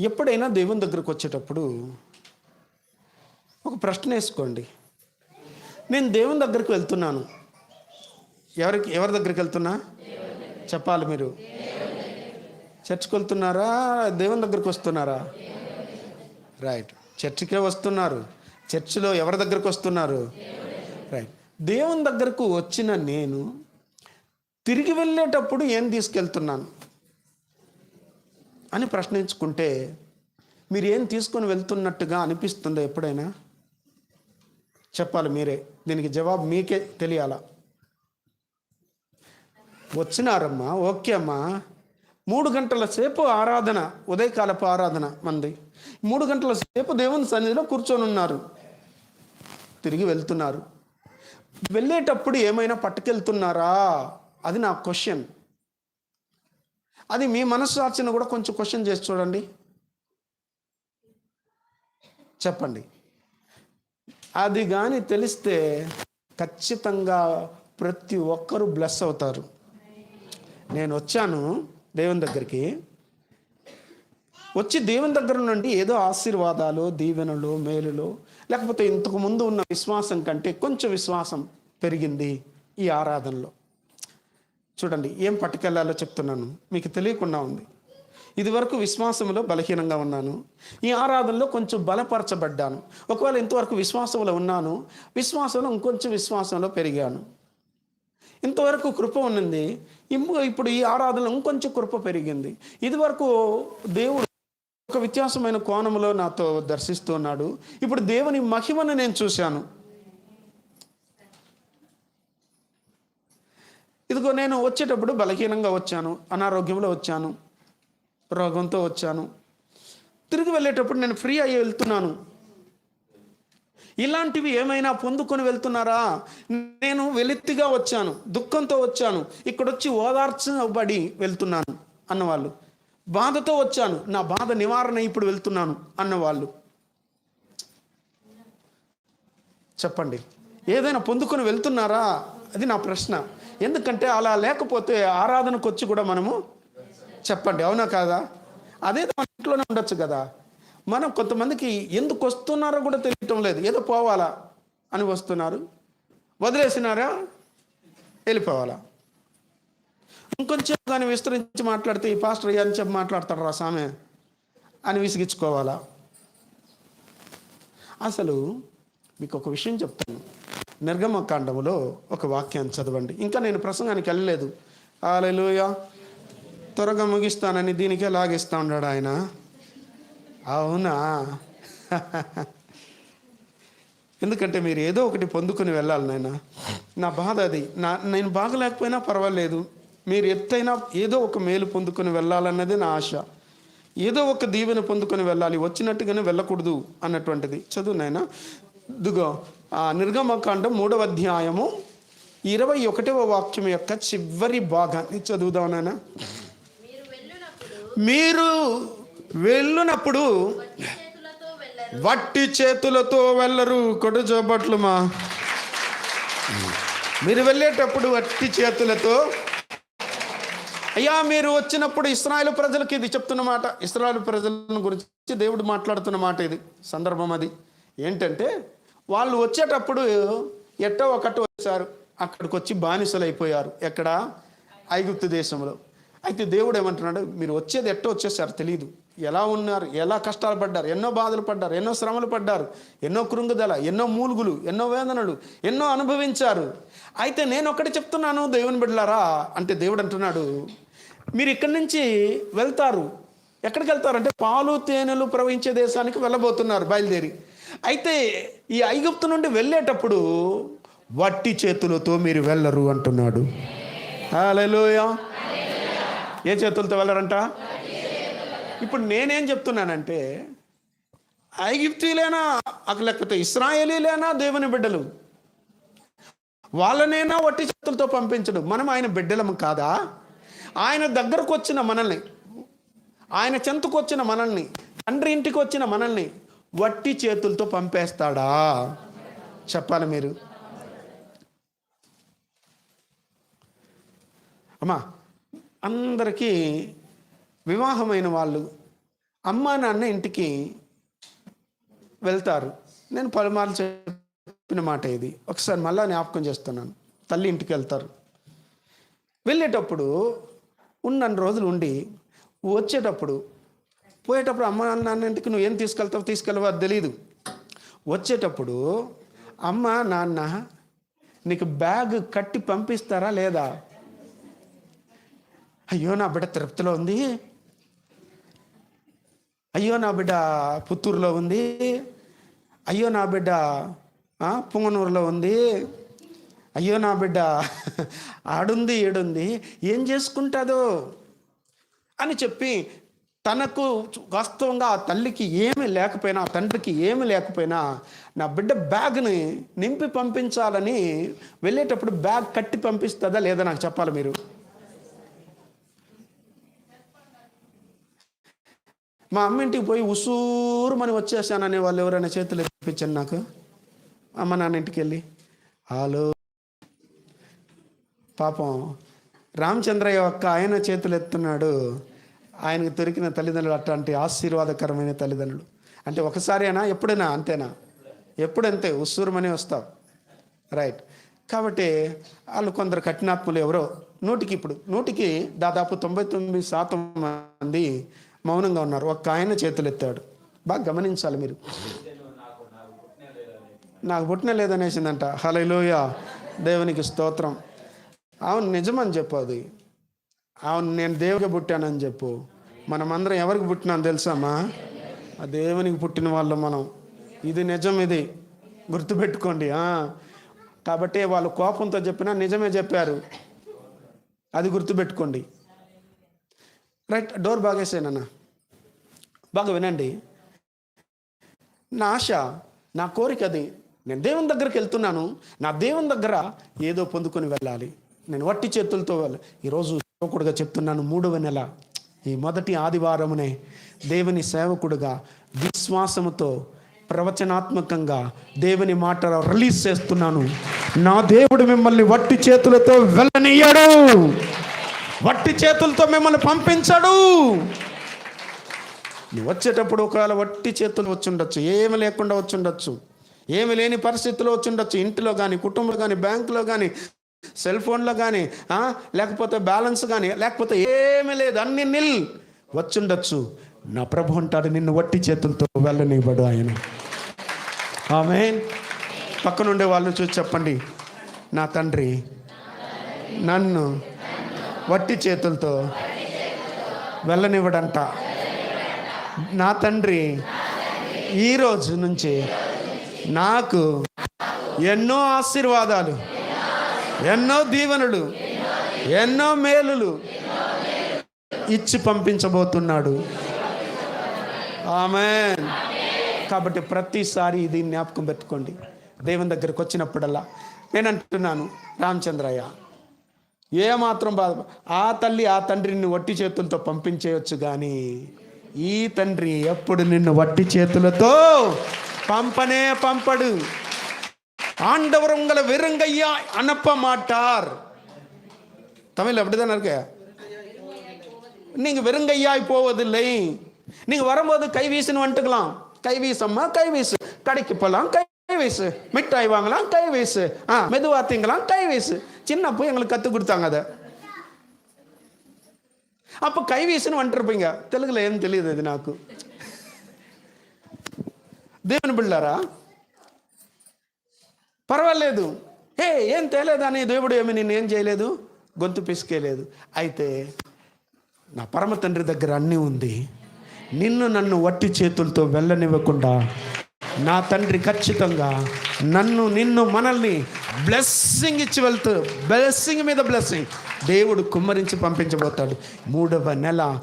ఎప్పుడైనా దేవుని దగ్గరకు వచ్చేటప్పుడు ఒక ప్రశ్న వేసుకోండి. నేను దేవుని దగ్గరికి వెళ్తున్నాను. ఎవరికి ఎవరి దగ్గరికి వెళ్తున్నా? చెప్పాలి మీరు. చర్చికి వెళ్తున్నారా? దేవుని దగ్గరికి వస్తున్నారా? రైట్ చర్చికే వస్తున్నారు. చర్చిలో ఎవరి దగ్గరకు వస్తున్నారు? రైట్ దేవుని దగ్గరకు వచ్చిన నేను తిరిగి వెళ్ళేటప్పుడు ఏం తీసుకెళ్తున్నాను? అని ప్రశ్నించుకుంటే మీరు ఏం తీసుకొని వెళ్తున్నట్టుగా అనిపిస్తుందో ఎప్పుడైనా? చెప్పాలి మీరే. దీనికి జవాబు మీకే తెలియాలా. వచ్చినారమ్మా ఓకే అమ్మా. మూడు గంటల సేపు ఆరాధన ఉదయకాలపు ఆరాధన మంది. మూడు గంటల సేపు దేవుని సన్నిధిలో కూర్చొని ఉన్నారు తిరిగి వెళ్తున్నారు. వెళ్ళేటప్పుడు ఏమైనా పట్టుకెళ్తున్నారా? అది నా క్వశ్చన్. అది మీ మనస్సాక్షిని కూడా కొంచెం క్వశ్చన్ చేసి చూడండి. చెప్పండి. అది కానీ తెలిస్తే ఖచ్చితంగా ప్రతి ఒక్కరూ బ్లెస్ అవుతారు. నేను వచ్చాను దేవుని దగ్గరికి. వచ్చి దేవుని దగ్గర నుండి ఏదో ఆశీర్వాదాలు దీవెనలు మేలులు లేకపోతే ఇంతకు ముందు ఉన్న విశ్వాసం కంటే కొంచెం విశ్వాసం పెరిగింది ఈ ఆరాధనలో. చూడండి ఏం పట్టుకెళ్ళాలో చెప్తున్నాను. మీకు తెలియకుండా ఉంది. ఇదివరకు విశ్వాసంలో బలహీనంగా ఉన్నాను. ఈ ఆరాధనలో కొంచెం బలపరచబడ్డాను. ఒకవేళ ఇంతవరకు విశ్వాసంలో ఉన్నాను విశ్వాసంలో ఇంకొంచెం విశ్వాసంలో పెరిగాను. ఇంతవరకు కృప ఉన్నది. ఇప్పుడు ఈ ఆరాధనలో ఇంకొంచెం కృప పెరిగింది. ఇదివరకు దేవుడు ఒక వ్యత్యాసమైన కోణంలో నాతో దర్శిస్తున్నాడు ఇప్పుడు దేవుని మహిమను నేను చూశాను. ఇదిగో నేను వచ్చేటప్పుడు బలహీనంగా వచ్చాను అనారోగ్యంలో వచ్చాను రోగంతో వచ్చాను. తిరిగి వెళ్ళేటప్పుడు నేను ఫ్రీ అయ్యి వెళ్తున్నాను. ఇలాంటివి ఏమైనా పొందుకొని వెళ్తున్నారా? నేను వెలిత్తిగా వచ్చాను దుఃఖంతో వచ్చాను ఇక్కడొచ్చి ఓదార్చబడి వెళ్తున్నాను అన్నవాళ్ళు. బాధతో వచ్చాను నా బాధ నివారణ ఇప్పుడు వెళ్తున్నాను అన్నవాళ్ళు. చెప్పండి ఏదైనా పొందుకొని వెళ్తున్నారా? అది నా ప్రశ్న. ఎందుకంటే అలా లేకపోతే ఆరాధనకు వచ్చి కూడా మనము చెప్పండి అవునా కాదా? అదే మన ఇంట్లోనే ఉండొచ్చు కదా. మనం కొంతమందికి ఎందుకు వస్తున్నారో కూడా తెలియటం లేదు. ఏదో పోవాలా అని వస్తున్నారు. వదిలేసినారా? వెళ్ళిపోవాలా. ఇంకొంచెం కానీ విస్తరించి మాట్లాడితే ఈ పాస్టర్ అయ్యా అని చెప్పి మాట్లాడతాడు రా సామె? అని విసిగించుకోవాలా? అసలు మీకు ఒక విషయం చెప్తాను. నిర్గమకాండములో ఒక వాక్యాన్ని చదవండి. ఇంకా నేను ప్రసంగానికి వెళ్ళలేదు. ఆలెలుయ త్వరగా ముగిస్తానని దీనికే లాగిస్తూ ఉన్నాడు ఆయన. అవునా? ఎందుకంటే మీరు ఏదో ఒకటి పొందుకుని వెళ్ళాలి నాయన. నా బాధ అది. నా నేను బాగలేకపోయినా పర్వాలేదు. మీరు ఎత్తైనా ఏదో ఒక మేలు పొందుకొని వెళ్ళాలన్నది నా ఆశ. ఏదో ఒక దీవెన పొందుకొని వెళ్ళాలి. వచ్చినట్టుగానే వెళ్ళకూడదు అన్నటువంటిది. చదువు నాయన. దుగో. నిర్గమకాండం మూడవ అధ్యాయము ఇరవై ఒకటవ వాక్యం యొక్క చివరి భాగాన్ని చదువుదాం నాయన మీరు వెళ్ళునప్పుడు వట్టి చేతులతో వెళ్ళరు కొడు జోబట్లుమా మీరు వెళ్ళేటప్పుడు వట్టి చేతులతో. అయ్యా మీరు వచ్చినప్పుడు ఇస్రాయల్ ప్రజలకి ఇది చెప్తున్న మాట ఇస్రాయల్ ప్రజల గురించి దేవుడు మాట్లాడుతున్న మాట ఇది సందర్భం అది. ఏంటంటే వాళ్ళు వచ్చేటప్పుడు ఎట్టో ఒకటి వచ్చారు. అక్కడికి వచ్చి బానిసలు అయిపోయారు ఎక్కడ? ఐగుప్తు దేశంలో. అయితే దేవుడు ఏమంటున్నాడు? మీరు వచ్చేది ఎట్టో వచ్చేసారు తెలియదు ఎలా ఉన్నారు? ఎలా కష్టాలు పడ్డారు? ఎన్నో బాధలు పడ్డారు? ఎన్నో శ్రమలు పడ్డారు? ఎన్నో కృంగుదల ఎన్నో మూలుగులు ఎన్నో వేదనలు ఎన్నో అనుభవించారు. అయితే నేను ఒకటి చెప్తున్నాను దేవుని బిడ్డలారా అంటే దేవుడు అంటున్నాడు మీరు ఇక్కడి నుంచి వెళ్తారు. ఎక్కడికి వెళ్తారంటే పాలు తేనెలు ప్రవహించే దేశానికి వెళ్ళబోతున్నారు బయలుదేరి. అయితే ఈ ఐగుప్తు నుండి వెళ్ళేటప్పుడు వట్టి చేతులతో మీరు వెళ్ళరు అంటున్నాడు. హల్లెలూయా. ఏ చేతులతో వెళ్ళరంట? ఇప్పుడు నేనేం చెప్తున్నానంటే ఐగిప్తీలేనా లేకపోతే ఇస్రాయేలీలేనా దేవుని బిడ్డలు వాళ్ళనైనా వట్టి చేతులతో పంపించడు. మనం ఆయన బిడ్డలం కాదా? ఆయన దగ్గరకు వచ్చిన మనల్ని ఆయన చెంతకు వచ్చిన మనల్ని తండ్రి ఇంటికి వచ్చిన మనల్ని వట్టి చేతులతో పంపేస్తాడా? చెప్పాలి మీరు. అమ్మా అందరికీ వివాహమైన వాళ్ళు అమ్మా నాన్న ఇంటికి వెళ్తారు. నేను పలుమార్లు చెప్పిన మాట ఇది. ఒకసారి మళ్ళా జ్ఞాపకం చేస్తున్నాను. తల్లి ఇంటికి వెళ్తారు. వెళ్ళేటప్పుడు ఉన్న రోజులు ఉండి వచ్చేటప్పుడు పోయేటప్పుడు అమ్మ నాన్న ఇంటికి నువ్వు ఏం తీసుకెళ్తావు? తీసుకెళ్ళవో? అది తెలియదు వచ్చేటప్పుడు అమ్మ నాన్న నీకు బ్యాగ్ కట్టి పంపిస్తారా లేదా? అయ్యో నా బిడ్డ తిరుపతిలో ఉంది. అయ్యో నా బిడ్డ పుత్తూరులో ఉంది. అయ్యో నా బిడ్డ పుంగనూరులో ఉంది. అయ్యో నా బిడ్డ ఆడుంది ఏడుంది. ఏం చేసుకుంటుందో అని చెప్పి తనకు వాస్తవంగా ఆ తల్లికి ఏమి లేకపోయినా తండ్రికి ఏమి లేకపోయినా నా బిడ్డ బ్యాగ్ని నింపి పంపించాలని వెళ్ళేటప్పుడు బ్యాగ్ కట్టి పంపిస్తుందా లేదా నాకు చెప్పాలి మీరు? మా అమ్మ ఇంటికి పోయి ఉసూరుమని వచ్చేసాననే వాళ్ళు ఎవరైనా చేతులు ఎప్పించండి నాకు. అమ్మ నాన్న ఇంటికి వెళ్ళి హలో. పాపం రామచంద్రయ్య ఒక్క ఆయన చేతులు ఎత్తున్నాడు. ఆయనకు దొరికిన తల్లిదండ్రులు అట్లాంటి ఆశీర్వాదకరమైన తల్లిదండ్రులు. అంటే ఒకసారేనా ఎప్పుడైనా అంతేనా? ఎప్పుడంతే ఉస్సురమనే వస్తావు రైట్. కాబట్టి వాళ్ళు కొందరు కఠినాత్ములు ఎవరో నూటికి ఇప్పుడు నూటికి దాదాపు తొంభై తొమ్మిది శాతం మంది మౌనంగా ఉన్నారు. ఒక్క ఆయన చేతులు ఎత్తాడు బాగా గమనించాలి మీరు. నాకు పుట్టిన లేదనేసిందంట హలోయ దేవునికి స్తోత్రం. అవును నిజమని చెప్పు అది. అవును నేను దేవుడికి పుట్టానని చెప్పు. మనమందరం ఎవరికి పుట్టినాను తెలుసామా? ఆ దేవునికి పుట్టిన వాళ్ళం మనం. ఇది నిజం ఇది. గుర్తుపెట్టుకోండి కాబట్టి వాళ్ళు కోపంతో చెప్పినా నిజమే చెప్పారు. అది గుర్తుపెట్టుకోండి. రైట్ డోర్ బాగేసానన్న బాగా వినండి. నా ఆశ నా కోరిక అది. నేను దేవుని దగ్గరికి వెళ్తున్నాను. నా దేవుని దగ్గర ఏదో పొందుకొని వెళ్ళాలి. నేను వట్టి చేతులతో వెళ్ళాలి ఈరోజు సేవకుడుగా చెప్తున్నాను మూడవ నెల. ఈ మొదటి ఆదివారమునే దేవుని సేవకుడుగా విశ్వాసముతో ప్రవచనాత్మకంగా దేవుని మాట రిలీజ్ చేస్తున్నాను. నా దేవుడు మిమ్మల్ని వట్టి చేతులతో వెళ్ళనియ్యడు. వట్టి చేతులతో మిమ్మల్ని పంపించడు. నువ్వు వచ్చేటప్పుడు ఒకవేళ వట్టి చేతులు వచ్చుండొచ్చు ఏమి లేకుండా వచ్చిండొచ్చు ఏమి లేని పరిస్థితిలో వచ్చుండొచ్చు ఇంటిలో కానీ కుటుంబంలో కానీ బ్యాంకులో కానీ సెల్ ఫోన్లో కానీ లేకపోతే బ్యాలెన్స్ కానీ లేకపోతే ఏమీ లేదు అన్ని నిల్. వచ్చుండొచ్చు. నా ప్రభు అంటాడు నిన్ను వట్టి చేతులతో వెళ్ళనివ్వడు ఆయన. ఆమె పక్కనుండే వాళ్ళు చూసి చెప్పండి నా తండ్రి నన్ను వట్టి చేతులతో వెళ్ళనివ్వడంట. నా తండ్రి ఈ రోజు నుంచి నాకు ఎన్నో ఆశీర్వాదాలు. ఎన్నో దీవెనలు ఎన్నో మేలులు ఇచ్చి పంపించబోతున్నాడు. ఆమె కాబట్టి ప్రతిసారి ఇది జ్ఞాపకం పెట్టుకోండి. దేవుని దగ్గరికి వచ్చినప్పుడల్లా నేను అంటున్నాను రామచంద్రయ్య ఏ మాత్రం బాధ ఆ తల్లి ఆ తండ్రిని వట్టి చేతులతో పంపించేయచ్చు కానీ ఈ తండ్రి ఎప్పుడు నిన్ను వట్టి చేతులతో పంపనే పంపడు. ஆண்டவர் உங்களை வெறுங்கையா அனுப்ப மாட்டார். தமிழ் அப்படிதானே இருக்க? நீங்க வெறுங்கையாய் போவதில்லை. நீங்க வரும்போது கை வீசுன்னு வந்துட்டுக்கலாம். கை வீசம்மா கை வீசு. கடைக்கு போகலாம் கை வீசு. மிட்டாய் வாங்கலாம் கை வீசு. ஆ மெதுவா திங்கலாம் கை வீசு. சின்ன போய் எங்களுக்கு கற்றுக் கொடுத்தாங்க அதை. அப்போ கை வீசுன்னு வந்துட்டுருப்பீங்க. தெலுங்குல ஏன்னு தெரியுது இது நாக்கு. தேவன் பிள்ளாரா పర్వాలేదు. ఏ ఏం తేలేదని దేవుడు ఏమి నేను ఏం చేయలేదు? గొంతు పిసికేలేదు. అయితే నా పరమ తండ్రి దగ్గర అన్నీ ఉంది. నిన్ను నన్ను వట్టి చేతులతో వెళ్ళనివ్వకుండా నా తండ్రి ఖచ్చితంగా నన్ను నిన్ను మనల్ని బ్లెస్సింగ్ ఇచ్చి వెళ్తూ బ్లెస్సింగ్ మీద బ్లెస్సింగ్ దేవుడు కుమ్మరించి పంపించబోతాడు. మూడవ నెల